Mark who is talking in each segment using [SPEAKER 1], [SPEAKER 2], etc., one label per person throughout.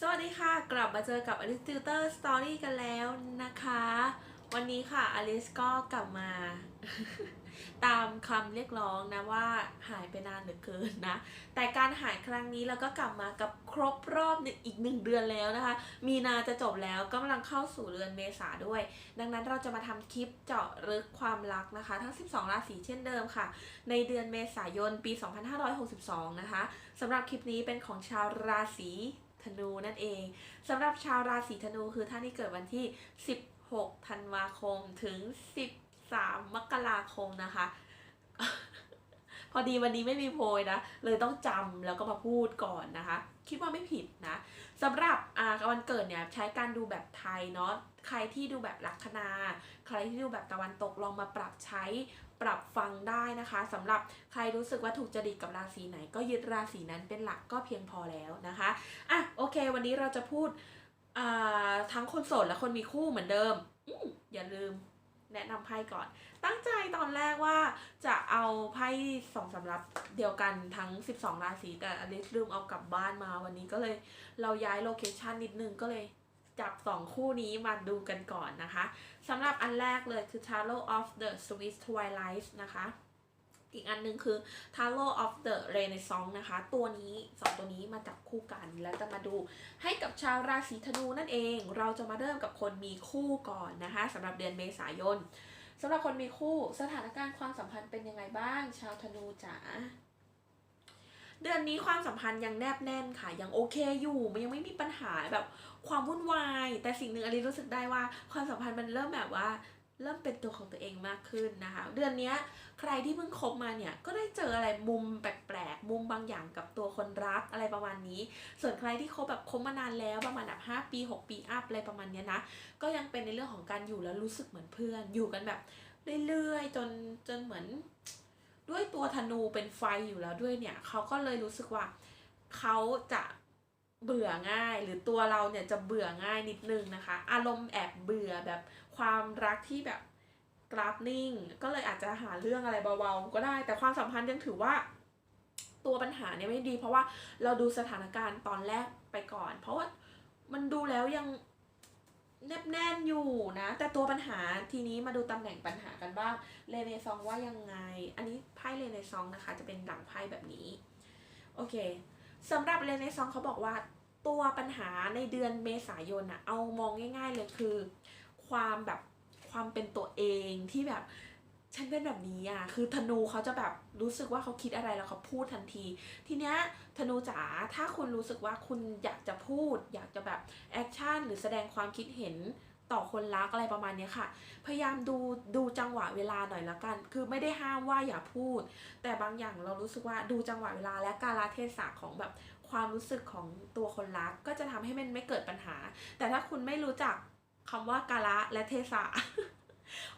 [SPEAKER 1] สวัสดีค่ะ กลับมาเจอกับ Alice Tutor Story กันแล้วนะคะ วันนี้ค่ะ Alice ก็กลับมา ตามคำเรียกร้องนะว่าหายไปนานเหลือเกินนะ แต่การหายครั้งนี้เราก็กลับมากับครบรอบอีกหนึ่งเดือนแล้วนะคะ มีนาจะจบแล้วกำลังเข้าสู่เดือนเมษาด้วย ดังนั้นเราจะมาทำคลิปเจาะลึกความรักนะคะ ทั้ง 12 ราศีเช่นเดิมค่ะ ในเดือนเมษายนปี 2562 นะคะสำหรับคลิปนี้เป็นของชาวราศี ธนูนั่นเองสำหรับชาวราศีธนูคือท่านที่เกิดวันที่ 16 ธันวาคมถึง 13 มกราคมนะคะ พอดีวันนี้ไม่มีโพยนะ เลยต้องจำแล้วก็มาพูดก่อนนะคะ คิดว่าไม่ผิดนะสำหรับ เกิดเนี่ยใช้การดูแบบไทยเนาะใครที่ดูแบบลัคนา ใครที่ดูแบบตะวันตกลองมาปรับใช้ปรับฟังได้นะคะสำหรับใครรู้สึกว่าถูกจริตกับราศีไหน ก็ยึดราศีนั้นเป็นหลักก็เพียงพอแล้วนะคะอะโอเค วันนี้เราจะพูดทั้งคนโสดและคนมีคู่เหมือนเดิมอมอย่าลืม แนะนำไพ่ก่อน ตั้งใจตอนแรกว่าจะเอาไพ่สองสำรับเดียวกันทั้ง 12 ราศีแต่อลิสลืมเอากลับบ้านมาวันนี้ก็เลยเราย้ายโลเคชันนิดนึงก็เลยจับสองคู่นี้มาดูกันก่อนนะคะสำหรับอันแรกเลยคือ Tarot of the Swiss Twilight นะคะ อีกอันหนึงคือ Tarot of the Renaissance นะคะ ตัวนี้สองตัวนี้มาจับคู่กันแล้วจะมาดูให้กับชาวราศีธนูนั่นเอง เราจะมาเริ่มกับคนมีคู่ก่อนนะคะสำหรับเดือนเมษายนสำหรับคนมีคู่สถานการณ์ความสัมพันธ์เป็นยังไงบ้าง ชาวธนูจ๋าเดือนนี้ความสัมพันธ์ยังแนบแน่นค่ะ ยังโอเคอยู่มันยังไม่มีปัญหาแบบความวุ่นวาย แต่สิ่งหนึ่งอลิรู้สึกได้ว่าความสัมพันธ์มันเริ่มแบบว่า เริ่มเป็นตัวของตัวเองมากขึ้นนะคะ เดือนนี้ใครที่เพิ่งคบมาเนี่ยก็ได้เจออะไรมุมแปลกๆ มุมบางอย่างกับตัวคนรักอะไรประมาณนี้ ส่วนใครที่คบแบบคบมานานแล้วประมาณแบบ5ปี 6 ปีอัพอะไรประมาณนี้นะก็ยังเป็นในเรื่องของการอยู่แล้วรู้สึกเหมือนเพื่อน อยู่กันแบบเรื่อยๆจนจนเหมือน ด้วยตัวธนูเป็นไฟอยู่แล้วด้วยเนี่ยเขาก็เลยรู้สึกว่าเขาจะเบื่อง่ายหรือตัวเราเนี่ยจะเบื่อง่ายนิดนึงนะคะ อารมณ์แอบเบื่อแบบ ความรักที่แบบกราฟนิ่ง ก็เลยอาจจะหาเรื่องอะไรเบาๆก็ได้ แต่ความสัมพันธ์ยังถือว่าตัวปัญหาเนี่ยไม่ดี เพราะว่าเราดูสถานการณ์ตอนแรกไปก่อน เพราะว่ามันดูแล้วยังแนบแน่นอยู่นะ แต่ตัวปัญหาทีนี้มาดูตำแหน่งปัญหากันบ้างเรเนซองว่ายังไง อันนี้ไพ่เรเนซองนะคะ จะเป็นหลังไพ่แบบนี้ โอเคสำหรับเรเนซองเขาบอกว่าตัวปัญหาในเดือนเมษายนอะเอามองง่าย ๆ เลยคือ ความแบบความเป็นตัวเองที่แบบฉันเป็นแบบนี้อะ คือธนูเขาจะแบบรู้สึกว่าเขาคิดอะไรแล้วเขาพูดทันที ทีเนี้ยธนูจ๋า ถ้าคุณรู้สึกว่าคุณอยากจะพูด อยากจะแบบแอคชั่นหรือแสดงความคิดเห็นต่อคนรักอะไรประมาณนี้ค่ะ พยายามดูดูจังหวะเวลาหน่อยละกัน คือไม่ได้ห้ามว่าอย่าพูด แต่บางอย่างเรารู้สึกว่าดูจังหวะเวลาและกาลเทศะของแบบความรู้สึกของตัวคนรัก ก็จะทำให้มันไม่เกิดปัญหา แต่ถ้าคุณไม่รู้จัก คำว่ากาละและเทศะ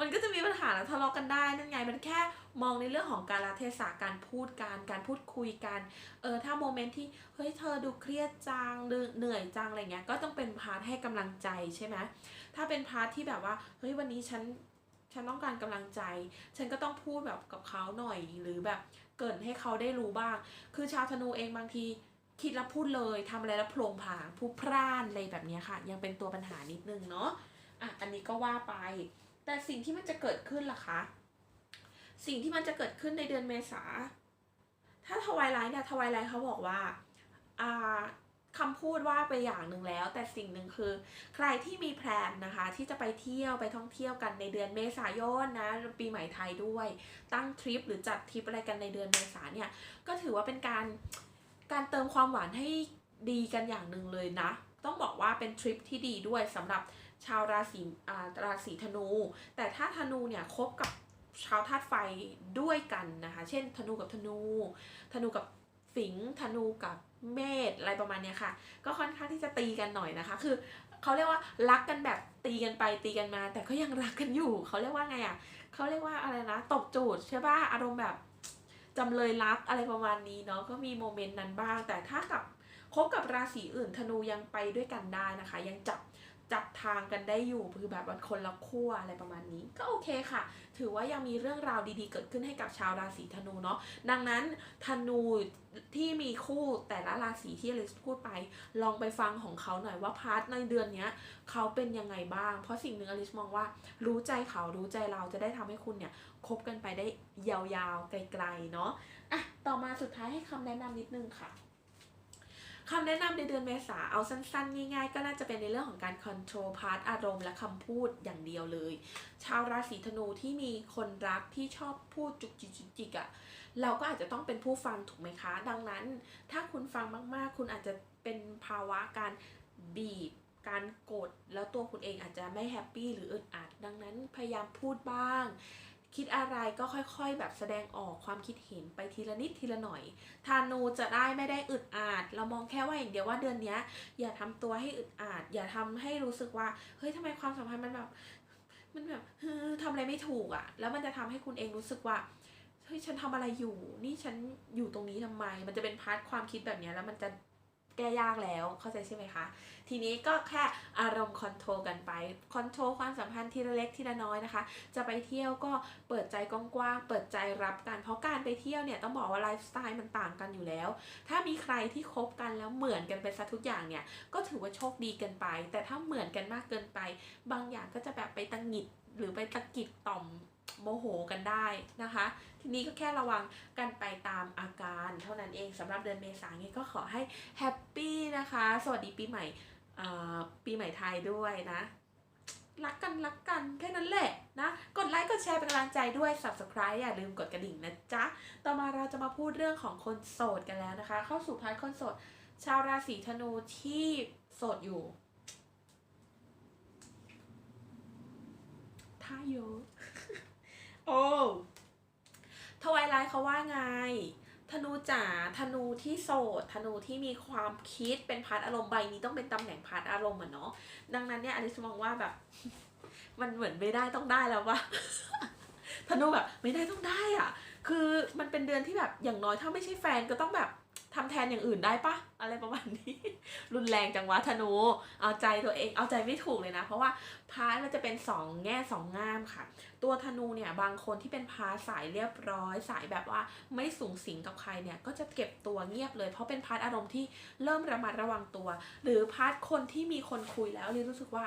[SPEAKER 1] มันก็จะมีปัญหาแล้วทะเลาะกันได้นั่นไงมันแค่มองในเรื่องของการละเทศะการพูดการการพูดคุยกันเออถ้าโมเมนต์ที่เฮ้ยเธอดูเครียดจังหรือเหนื่อยจังอะไรเงี้ยก็ต้องเป็นพาร์ทให้กำลังใจใช่ไหมถ้าเป็นพาร์ทที่แบบว่าเฮ้ยวันนี้ฉันฉันต้องการกำลังใจ ฉันก็ต้องพูดแบบกับเขาหน่อยหรือแบบเกรินให้เขาได้รู้บ้าง คือชาวธนูเองบางที คิดแล้วพูดเลยทำอะไรแล้วโผลงผางพูดพร่านอะไรแบบนี้ค่ะ ยังเป็นตัวปัญหานิดนึงเนาะอะอันนี้ก็ว่าไป แต่สิ่งที่มันจะเกิดขึ้นล่ะคะ สิ่งที่มันจะเกิดขึ้นในเดือนเมษา ถ้าทวายไลท์เนี่ยทวายไลท์เขาบอกว่าอ่าคำพูดว่าไปอย่างหนึ่งแล้ว แต่สิ่งหนึ่งคือ ใครที่มีแพลนนะคะ ที่จะไปเที่ยวไปท่องเที่ยวกันในเดือนเมษายนนะปีใหม่ไทยด้วย ตั้งทริปหรือจัดทริปอะไรกันในเดือนเมษาเนี่ยก็ถือว่าเป็นการ การเติมความหวานให้ดีกันอย่างหนึ่งเลยนะ ต้องบอกว่าเป็นทริปที่ดีด้วยสำหรับชาวราศีอ่าราศีธนู แต่ถ้าธนูเนี่ยคบกับชาวธาตุไฟด้วยกันนะคะ เช่น ธนูกับธนู ธนูกับสิงห์ธนูกับเมษอะไรประมาณเนี้ยค่ะ ก็ค่อนข้างที่จะตีกันหน่อยนะคะ คือเขาเรียกว่ารักกันแบบตีกันไปตีกันมา แต่ก็ยังรักกันอยู่ เขาเรียกว่าไงอะเขาเรียกว่าอะไรนะตบจูดใช่ป่ะอารมณ์แบบ จำเลยรักอะไรประมาณนี้เนาะก็มีโมเมนต์นั้นบ้าง แต่ถ้ากับคบกับราศีอื่นธนูยังไปด้วยกันได้นะคะ ยังจับ จับทางกันได้อยู่คือแบบมันคนละขั้วอะไรประมาณนี้ ก็โอเคค่ะ ถือว่ายังมีเรื่องราวดีๆ เกิดขึ้นให้กับชาวราศีธนูเนาะดังนั้นธนูที่มีคู่แต่ละราศีที่อลิสพูดไป ลองไปฟังของเขาหน่อยว่าพาร์ทในเดือนเนี้ยเขาเป็นยังไงบ้าง เพราะสิ่งหนึ่งอลิสมองว่า รู้ใจเขารู้ใจเราจะได้ทำให้คุณเนี่ยคบกันไปได้ยาวๆไกลๆเนาะอะต่อมาสุดท้ายให้คำแนะนำนิดนึงค่ะ คำแนะนำในเดือนเมษาเอาสั้นๆ ง่ายๆ ก็น่าจะเป็นในเรื่องของการค o n t r o l พาร์ทอารมณ์และคำพูดอย่างเดียวเลย ชาวราศีธนูที่มีคนรักที่ชอบพูดจุกจิกจุกจิกอะ่ะเราก็อาจจะต้องเป็นผู้ฟังถูกไหมคะ ดังนั้น ถ้าคุณฟังมากๆ คุณอาจจะเป็นภาวะการบีบการกด แล้วตัวคุณเองอาจจะไม่แฮปปี้หรืออึดอัด ดังนั้นพยายามพูดบ้าง คิดอะไรก็ค่อยๆ แบบแสดงออกความคิดเห็นไปทีละนิดทีละหน่อยธานูจะได้ไม่ได้อึดอัดเรามองแค่ว่าอย่างเดียวว่าเดือนนี้อย่าทำตัวให้อึดอัดอย่าทำให้รู้สึกว่าเฮ้ยทำไมความสัมพันธ์มันแบบมันแบบเฮ้อทำอะไรไม่ถูกอะ่ะ แล้วมันจะทำให้คุณเองรู้สึกว่าเฮ้ยฉันทำอะไรอยู่ นี่ฉันอยู่ตรงนี้ทำไม มันจะเป็นพาร์ทความคิดแบบนี้แล้วมันจะ แก้ยากแล้วเข้าใจใช่ไหมคะ ทีนี้ก็แค่อารมณ์คอนโทรลกันไปคอนโทรลความสัมพันธ์ทีละเล็กทีละน้อยนะคะ จะไปเที่ยวก็เปิดใจกว้างๆเปิดใจรับกัน เพราะการไปเที่ยวเนี่ยต้องบอกว่าไลฟ์สไตล์มันต่างกันอยู่แล้ว ถ้ามีใครที่คบกันแล้วเหมือนกันไปซะทุกอย่างเนี่ยก็ถือว่าโชคดีเกินไป แต่ถ้าเหมือนกันมากเกินไป บางอย่างก็จะแบบไปตังหงิดหรือไปตะกิดต่อม โมโหกันได้นะคะ ทีนี้ก็แค่ระวังกันไปตามอาการเท่านั้นเองสำหรับเดือนเมษายนนี้ก็ขอให้แฮปปี้นะคะ สวัสดีปีใหม่ปีใหม่ไทยด้วยนะรักกันรักกันแค่นั้นแหละนะ กดไลค์กดแชร์เป็นกำลังใจด้วย subscribe อย่าลืมกดกระดิ่งนะจ๊ะ ต่อมาเราจะมาพูดเรื่องของคนโสดกันแล้วนะคะ เข้าสู่พาร์ทคนโสด ชาวราศีธนูที่โสดอยู่ท่าเยอะ โอ้ทวายไลท์เขาว่าไง ธนูจ๋า ธนูที่โสด ธนูที่มีความคิดเป็นพาร์ทอารมณ์ใบนี้ต้องเป็นตำแหน่งพาร์ทอารมณ์เหมือนเนาะ ดังนั้นเนี่ยอลิสมองว่าแบบ มันเหมือนไม่ได้ต้องได้แล้วว่าธนูแบบไม่ได้ต้องได้อะ คือมันเป็นเดือนที่แบบอย่างน้อยถ้าไม่ใช่แฟนก็ต้องแบบ ทำแทนอย่างอื่นได้ปะอะไรประมาณนี้ รุนแรงจังวะธนู เอาใจตัวเองเอาใจไม่ถูกเลยนะ เพราะว่าพาร์ทมันจะเป็นสองแง่สองงามค่ะ ตัวธนูเนี่ยบางคนที่เป็นพาร์ทสายเรียบร้อย สายแบบว่าไม่สูงสิงกับใครเนี่ยก็จะเก็บตัวเงียบเลยเพราะเป็นพาร์ทอารมณ์ที่เริ่มระมัดระวังตัว หรือพาร์ทคนที่มีคนคุยแล้วรู้สึกว่า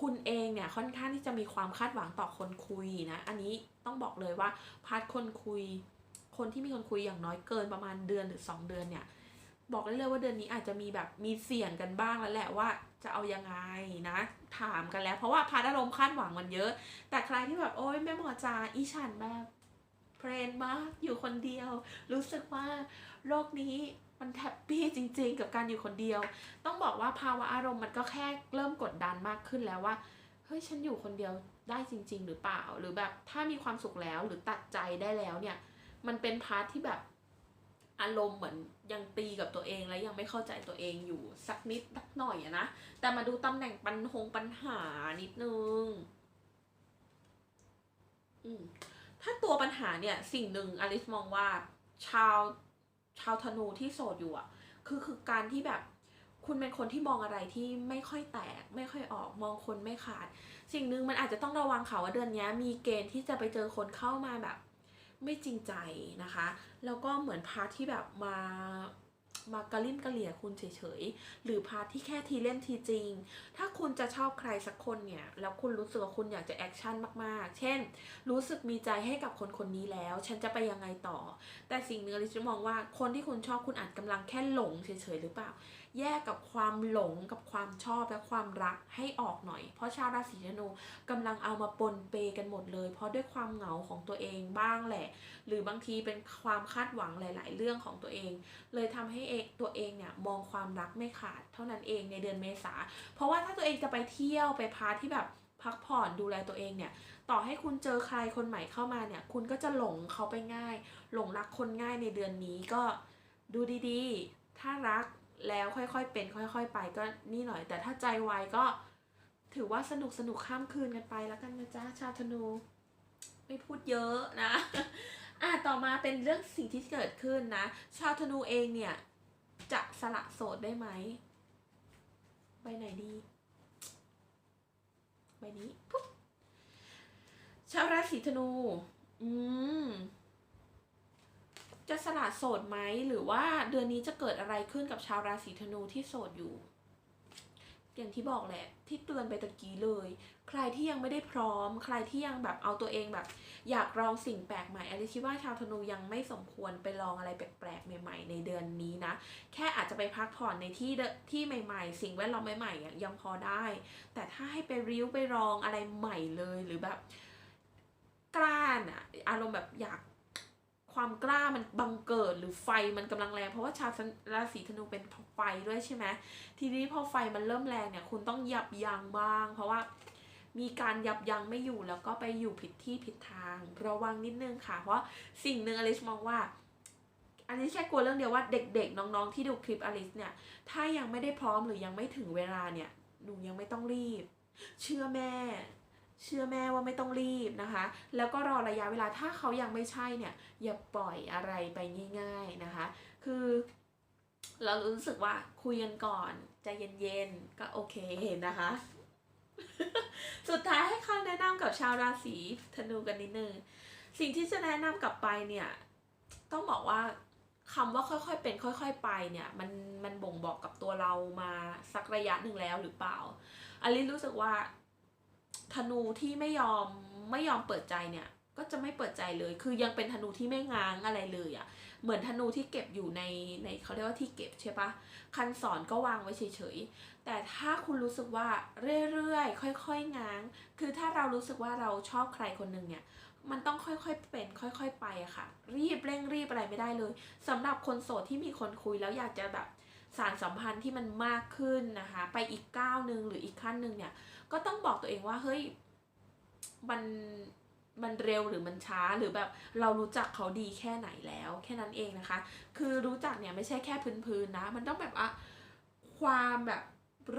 [SPEAKER 1] คุณเองเนี่ยค่อนข้างที่จะมีความคาดหวังต่อคนคุยนะ อันนี้ต้องบอกเลยว่าพาร์ทคนคุย คนที่มีคนคุยอย่างน้อยเกินประมาณเดือนหรือ 2 เดือนเนี่ย บอกได้เลยว่าเดือนนี้อาจจะมีแบบมีเสี่ยงกันบ้างแล้วแหละว่าจะเอายังไงนะ ถามกันแล้ว เพราะว่าพาร์ทอารมณ์คาดหวังมันเยอะ แต่ใครที่แบบโอ๊ยแม่หมอจาอีฉันแบบเพลนมากอยู่คนเดียว รู้สึกว่าโลกนี้มันแฮปปี้จริง ๆ กับการอยู่คนเดียว ต้องบอกว่าภาวะอารมณ์มันก็แค่เริ่มกดดันมากขึ้นแล้วว่าเฮ้ยฉันอยู่คนเดียวได้จริง ๆ หรือเปล่า หรือแบบถ้ามีความสุขแล้วหรือตัดใจได้แล้วเนี่ย มันเป็นพาร์ทที่แบบอารมณ์เหมือนยังตีกับตัวเองและยังไม่เข้าใจตัวเองอยู่สักนิดสักหน่อยอะนะ แต่มาดูตำแหน่งปัญหงปัญหานิดนึงอืมถ้าตัวปัญหาเนี่ยสิ่งหนึ่งอลิสมองว่าชาวชาวธนูที่โสดอยู่อะคือคือการที่แบบคุณเป็นคนที่มองอะไรที่ไม่ค่อยแตก ไม่ค่อยออกมองคนไม่ขาด สิ่งหนึ่งมันอาจจะต้องระวังเขาว่าเดือนนี้มีเกณฑ์ที่จะไปเจอคนเข้ามาแบบ ไม่จริงใจนะคะ แล้วก็เหมือนพาร์ทที่แบบมามากระลิ่มกระเหลี่ยคุณเฉยๆ หรือพาร์ทที่แค่ทีเล่นทีจริง ถ้าคุณจะชอบใครสักคนเนี่ย แล้วคุณรู้สึกว่าคุณอยากจะแอคชั่นมากๆ เช่น รู้สึกมีใจให้กับคนคนนี้แล้ว ฉันจะไปยังไงต่อ แต่สิ่งหนึ่งลิซมองว่าคนที่คุณชอบคุณอาจกำลังแค่หลงเฉยๆ หรือเปล่า แยกกับความหลงกับความชอบและความรักให้ออกหน่อย เพราะชาวราศีธนูกำลังเอามาปนเปกันหมดเลย เพราะด้วยความเหงาของตัวเองบ้างแหละ หรือบางทีเป็นความคาดหวังหลาย ๆ เรื่องของตัวเอง เลยทำให้เองตัวเองเนี่ยมองความรักไม่ขาด เท่านั้นเองในเดือนเมษา เพราะว่าถ้าตัวเองจะไปเที่ยวไปพาที่แบบพักผ่อนดูแลตัวเองเนี่ย ต่อให้คุณเจอใครคนใหม่เข้ามาเนี่ย คุณก็จะหลงเขาไปง่าย หลงรักคนง่ายในเดือนนี้ก็ดูดีๆ ถ้ารัก แล้วค่อยๆเป็น ค่อยๆ ไปก็นี่หน่อย แต่ถ้าใจไวก็ถือว่าสนุกสนุกข้ามคืนกันไปแล้วกันนะจ๊ะชาวธนู ไม่พูดเยอะนะอะต่อมาเป็นเรื่องสิ่งที่เกิดขึ้นนะ ชาวธนูเองเนี่ย จะสละโสดได้ไหมไปไหนดีบนี้ปุ๊บชาวราศีธนู อืม จะสละโสดไหมหรือว่าเดือนนี้จะเกิดอะไรขึ้นกับชาวราศีธนูที่โสดอยู่ อย่างที่บอกแหละ ที่เตือนไปตะกี้เลย ใครที่ยังไม่ได้พร้อม ใครที่ยังแบบเอาตัวเองแบบ อยากลองสิ่งแปลกใหม่อลิคิดว่าชาวธนูยังไม่สมควรไปลองอะไรแปลกๆใหม่ ๆ ในเดือนนี้นะ แค่อาจจะไปพักผ่อนในที่เดที่ใหม่ ๆ สิ่งแวดล้อมใหม่ๆยังพอได้ แต่ถ้าให้ไปริ้วไปลองอะไรใหม่เลยหรือแบบกล้าน่ะอารมณ์แบบอยาก ความกล้ามันบังเกิดหรือไฟมันกำลังแรง เพราะว่าชาวราศีธนูเป็นไฟด้วยใช่ไหมทีนี้พอไฟมันเริ่มแรงเนี่ยคุณต้องยับยั้งบ้าง เพราะว่ามีการยับยั้งไม่อยู่แล้วก็ไปอยู่ผิดที่ผิดทาง ระวังนิดนึงค่ะ เพราะสิ่งหนึ่งอลิสมองว่าอันนี้แค่กลัวเรื่องเดียวว่าเด็กๆ น้องๆที่ดูคลิปอลิสเนี่ย ถ้ายังไม่ได้พร้อมหรือยังไม่ถึงเวลาเนี่ยหนูยังไม่ต้องรีบ เชื่อแม่ เชื่อแม่ว่าไม่ต้องรีบนะคะ แล้วก็รอระยะเวลาถ้าเขายังไม่ใช่เนี่ยอย่าปล่อยอะไรไปง่าย ๆนะคะ คือเรารู้สึกว่าคุยกันก่อนใจเย็นๆก็โอเคนะคะ สุดท้ายให้คำแนะนำกับชาวราศีธนูกันนิดนึงสิ่งที่จะแนะนำกลับไปเนี่ยต้องบอกว่าคำว่าค่อยๆเป็นค่อย ๆ ไปเนี่ยมันมันบ่งบอกกับตัวเรามาสักระยะหนึ่งแล้วหรือเปล่าอลิรู้สึกว่า ธนูที่ไม่ยอมไม่ยอมเปิดใจเนี่ยก็จะไม่เปิดใจเลย คือยังเป็นธนูที่ไม่ง้างอะไรเลยอะ่ะ เหมือนธนูที่เก็บอยู่ในในเขาเรียกว่าที่เก็บใช่ปะคันสอนก็วางไว้เฉยๆ แต่ถ้าคุณรู้สึกว่าเรื่อยๆ ค่อยๆ ง้าง คือถ้าเรารู้สึกว่าเราชอบใครคนหนึ่งเนี่ย มันต้องค่อยๆ เป็น ค่อย ๆ ไปอะค่ะ รีบเร่งรีบอะไรไม่ได้เลยสำหรับคนโสดที่มีคนคุยแล้วอยากจะแบบ สารสัมพันธ์ที่มันมากขึ้นนะคะ ไปอีกก้าวหนึ่งหรืออีกขั้นหนึ่งเนี่ย ก็ต้องบอกตัวเองว่าเฮ้ยมันมันเร็วหรือมันช้าหรือแบบเรารู้จักเขาดีแค่ไหนแล้ว แค่นั้นเองนะคะ คือรู้จักเนี่ยไม่ใช่แค่พื้นๆนะ มันต้องแบบอะความแบบ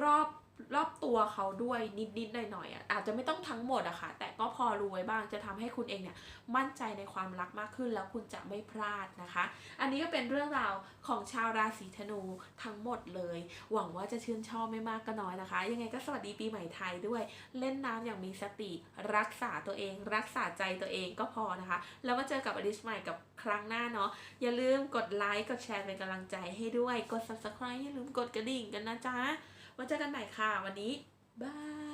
[SPEAKER 1] รอบ รอบตัวเขาด้วยนิดๆหน่อยๆอะอาจจะไม่ต้องทั้งหมดอะค่ะ แต่ก็พอรู้ไว้บ้างจะทำให้คุณเองเนี่ยมั่นใจในความรักมากขึ้นแล้วคุณจะไม่พลาดนะคะ อันนี้ก็เป็นเรื่องราวของชาวราศีธนูทั้งหมดเลย หวังว่าจะชื่นชอบไม่มากก็น้อยนะคะ ยังไงก็สวัสดีปีใหม่ไทยด้วย เล่นน้ำอย่างมีสติรักษาตัวเอง รักษาใจตัวเองก็พอนะคะ แล้วมาเจอกับอดิสใหม่กับครั้งหน้าเนาะอย่าลืมกดไลค์กดแชร์เป็นกำลังใจให้ด้วยกด subscribe อย่าลืมกดกระดิ่งกันนะจ๊ะ ว้เจอกันใหม่ค่ะ วันนี้บาย